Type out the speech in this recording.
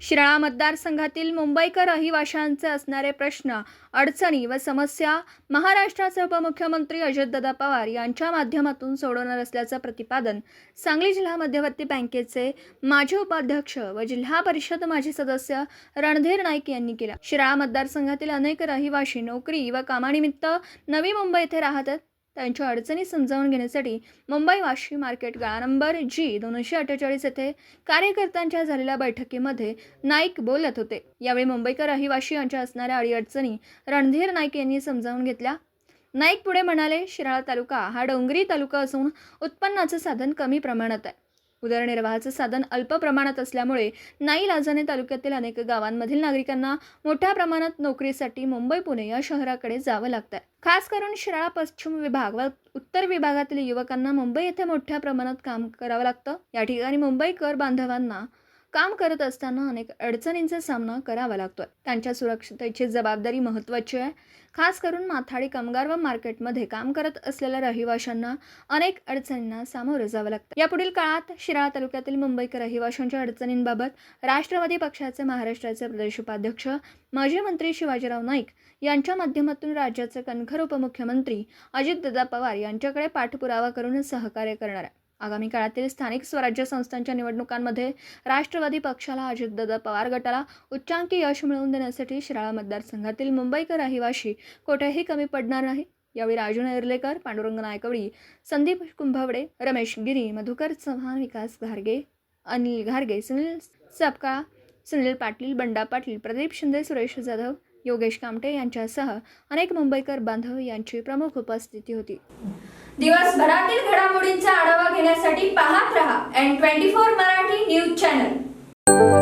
शिराळा मतदारसंघातील मुंबईकर रहिवाशांचे असणारे प्रश्न अडचणी व समस्या महाराष्ट्राचे उपमुख्यमंत्री अजितदादा पवार यांच्या माध्यमातून सोडवणार असल्याचं प्रतिपादन सांगली जिल्हा मध्यवर्ती बँकेचे माजी उपाध्यक्ष व जिल्हा परिषद माजी सदस्य रणधीर नाईक यांनी केला. शिराळा मतदारसंघातील अनेक रहिवाशी नोकरी व कामानिमित्त नवी मुंबई येथे राहतात. त्यांच्या अडचणी समजावून घेण्यासाठी मुंबई वाशी मार्केट गाळा नंबर जी दोनशे अठ्ठेचाळीस येथे कार्यकर्त्यांच्या झालेल्या बैठकीमध्ये नाईक बोलत होते. यावेळी मुंबईकर रहिवाशी यांच्या असणाऱ्या अडीअडचणी रणधीर नाईक यांनी समजावून घेतल्या. नाईक पुढे म्हणाले शिराळा तालुका हा डोंगरी तालुका असून उत्पन्नाचं साधन कमी प्रमाणात आहे. उदरनिर्वाहाचं साधन अल्प प्रमाणात असल्यामुळे नाईलाजाने तालुक्यातील अनेक गावांमधील नागरिकांना मोठ्या प्रमाणात नोकरीसाठी मुंबई पुणे या शहराकडे जावं लागतं खास करून शिराळा पश्चिम विभाग व उत्तर विभागातील युवकांना मुंबई येथे मोठ्या प्रमाणात काम करावं लागतं. या ठिकाणी मुंबईकर बांधवांना काम करत असताना अनेक अडचणींचा सामना करावा लागतोय. त्यांच्या सुरक्षतेची जबाबदारी महत्त्वाची आहे. खास करून माथाडी कामगार व मार्केटमध्ये काम करत असलेल्या रहिवाशांना अनेक अडचणींना सामोरं जावं लागतं. यापुढील काळात शिराळा तालुक्यातील मुंबईकर रहिवाशांच्या अडचणींबाबत राष्ट्रवादी पक्षाचे महाराष्ट्राचे प्रदेश उपाध्यक्ष माजी मंत्री शिवाजीराव नाईक यांच्या माध्यमातून राज्याचे कणखर उपमुख्यमंत्री अजितदादा पवार यांच्याकडे पाठपुरावा करून सहकार्य करणार आहे आगामी काळातील स्थानिक स्वराज्य संस्थांच्या निवडणुकांमध्ये राष्ट्रवादी पक्षाला अजितदादा पवार गटाला उच्चांकी यश मिळवून देण्यासाठी शिराळा मतदारसंघातील मुंबईकर रहिवाशी कोठेही कमी पडणार नाही. यावेळी राजू नेर्लेकर पांडुरंग नायकवडी संदीप कुंभवडे रमेश गिरी मधुकर चव्हाण विकास घारगे अनिल घारगे सुनील सपकाळ सुनील पाटील बंडा पाटील प्रदीप शिंदे सुरेश जाधव योगेश कामटे यांच्यासह अनेक मुंबईकर बांधव यांची प्रमुख उपस्थिती होती. दिवसभरातील घडामोडींचा आढावा पाहत रहा. And twenty four Marathi news channel